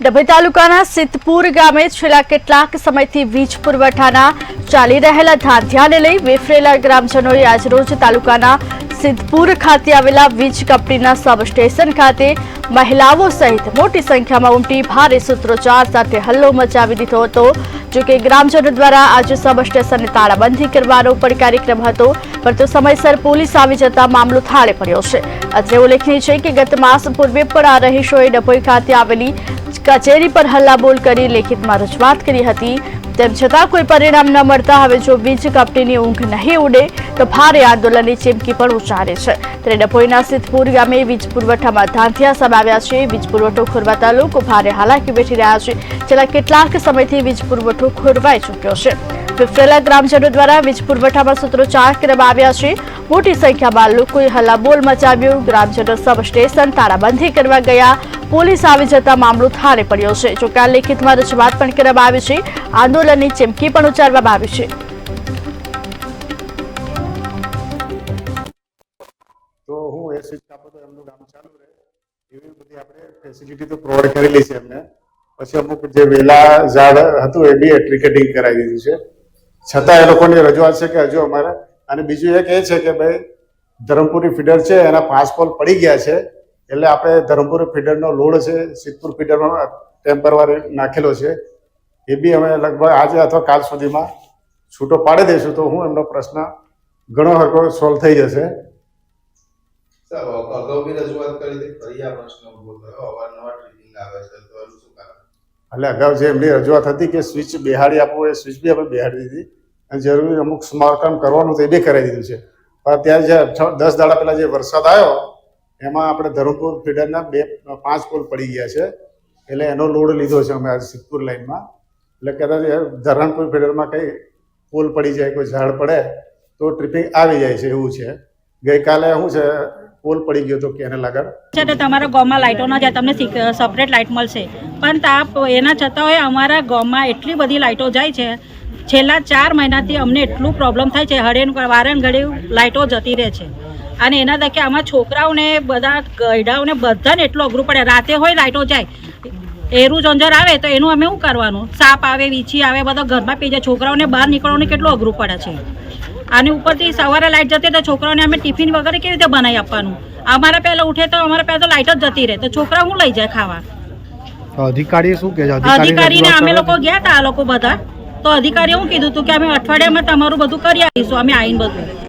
ડભોઈ તાલુકાના સિદ્ધપુર ગામે છેલ્લા કેટલાક સમયથી વીજ પુરવઠાના ચાલી રહેલા ધાંધ્યાને લઈ વેફરેલા ગ્રામજનોએ આજરોજ તાલુકાના સિદ્ધપુર ખાતે આવેલા વીજ કંપનીના સબસ્ટેશન ખાતે મહિલાઓ સહિત મોટી સંખ્યામાં ઉમટી ભારે સૂત્રોચ્ચાર સાથે હલ્લો મચાવી દીધો હતો. જોકે ગ્રામજનો દ્વારા આજે સબસ્ટેશનને તાળાબંધી કરવાનો પણ કાર્યક્રમ હતો, પરંતુ સમયસર પોલીસ આવી જતા મામલો થાળે પડ્યો છે. અત્રે ઉલ્લેખનીય છે કે ગત માસ પૂર્વે પણ આ રહીશોએ ડભોઈ ખાતે આવેલી કચેરી પર હલ્લાબોલ કરી લેખિતમાં રજૂઆત કરી હતી. તેમ છતાં કોઈ પરિણામ ન મળતા હવે જો વીજ કંપનીની ઊંઘ નહીં ઉડે, તો ભારે આંદોલનની ચીમકી પણ ઉચ્ચારે છે. ત્યારે ડભોઈના સિદ્ધપુર ગામે વીજ પુરવઠામાં ધાંધિયા સમાવ્યા છે. વીજ પુરવઠો ખોરવાતા લોકો ભારે હાલાકી બેઠી રહ્યા છે. છેલ્લા કેટલાક સમયથી વીજ પુરવઠો ખોરવાઈ ચૂક્યો છે. વિફરેલા ગ્રામજનો દ્વારા વીજ પુરવઠામાં સૂત્રોચ્ચાર કરવામાં આવ્યા છે. મોટી સંખ્યામાં લોકોએ હલ્લાબોલ મચાવ્યો. ગ્રામજનો સબ સ્ટેશન તાળાબંધી કરવા ગયા. પોલીસ આવી જતા મામલો થાળે પડ્યો છે. જોકે આ લેખિતમાં રજૂઆત પણ કરવામાં આવી છે. આંદોલનની ચીમકી પણ ઉચ્ચારવામાં આવી છે. તો હું એ સ્વિચ કાપો તો એમનું કામ ચાલુ રહે. એવી બધી આપણે ફેસિલિટી તો પ્રોવાઈડ કરેલી છે એમને. પછી અમુક જે વેલા ઝાડ હતું, એ બી ટ્રિકેટિંગ કરાવી દીધું છે. છતાં એ લોકોની રજૂઆત છે કે હજુ અમારે, અને બીજું એક એ છે કે ભાઈ, ધરમપુરી ફીડર છે, એના પાંચ પોલ પડી ગયા છે, એટલે આપણે ધરમપુર ફીડરનો લોડ છે, સિદ્ધપુર ફીડરમાં ટેમ્પરવારી નાખેલો છે, એ બી અમે લગભગ આજે અથવા કાલ સુધીમાં છૂટો પાડી દઈશું, તો હું એમનો પ્રશ્ન ઘણો હરકો સોલ્વ થઈ જશે. અગાઉ બી રજૂઆત કરી હતી, ફરી આ પ્રશ્ન ઊભો થયો, અવારનવાર ટ્રીટિંગ આવે છે, તો એટલે અગાઉ જે એમની રજૂઆત હતી કે સ્વિચ બેહાડી આપો એ સ્વિચ બી અમે બેહાડી દીધી. અને જરૂરી અમુક સ્મારકામ કરવાનું તો એ બી કરાવી દીધું છે. પણ ત્યાં જે દસ દાડા પહેલાં જે વરસાદ આવ્યો, એમાં આપણે ધરમપુર ફીડરના બે, પાંચ પુલ પડી ગયા છે. એટલે એનો લોડ લીધો છે અમે આજે સિદ્ધપુર લાઈનમાં એટલે કદાચ ધરણપુર ફીડરમાં કંઈ પુલ પડી જાય, કોઈ ઝાડ પડે, તો ટ્રિપિંગ આવી જાય છે એવું છે. ગઈકાલે શું છે, પોલ પડી ગયો તો કેને લાગે છે તો તમારા ગામમાં લાઇટો ના જાય, તમને સપરેટ લાઇટ મળશે. પણ તાપ એના છતાં હોય અમારા ગામમાં એટલી બધી લાઇટો જાય છે. છેલ્લા ચાર મહિનાથી અમને એટલું પ્રોબ્લેમ થાય છે. હળે વારણ ઘડી લાઇટો જતી રહે છે. અને એના તકે આમાં છોકરાઓને બધા ગયડાઓને બધાને એટલું અઘરું પડે. રાતે હોય લાઇટો જાય. એરું જંજર આવે તો એનું અમે શું કરવાનું? સાપ આવે, વીછી આવે, બધા ઘરમાં પી જાય. છોકરાઓને બહાર નીકળવાનું કેટલું અઘરું પડે છે. આની ઉપરથી સવારે લાઇટ જતી તો છોકરાઓને અમે ટિફિન વગેરે કેવી રીતે બનાવી આપવાનું? અમારે પહેલાં ઉઠે તો અમારે પહેલાં તો લાઇટ જ જતી રહે. તો છોકરા હું લઈ જાય ખાવા? અધિકારી શું કે છે? અધિકારીને અમે લોકો ગયા હતા આ લોકો બધા. તો અધિકારીએ શું કીધું હતું કે અમે અઠવાડિયામાં તમારું બધું કરી આપીશું અમે આવીને બધું.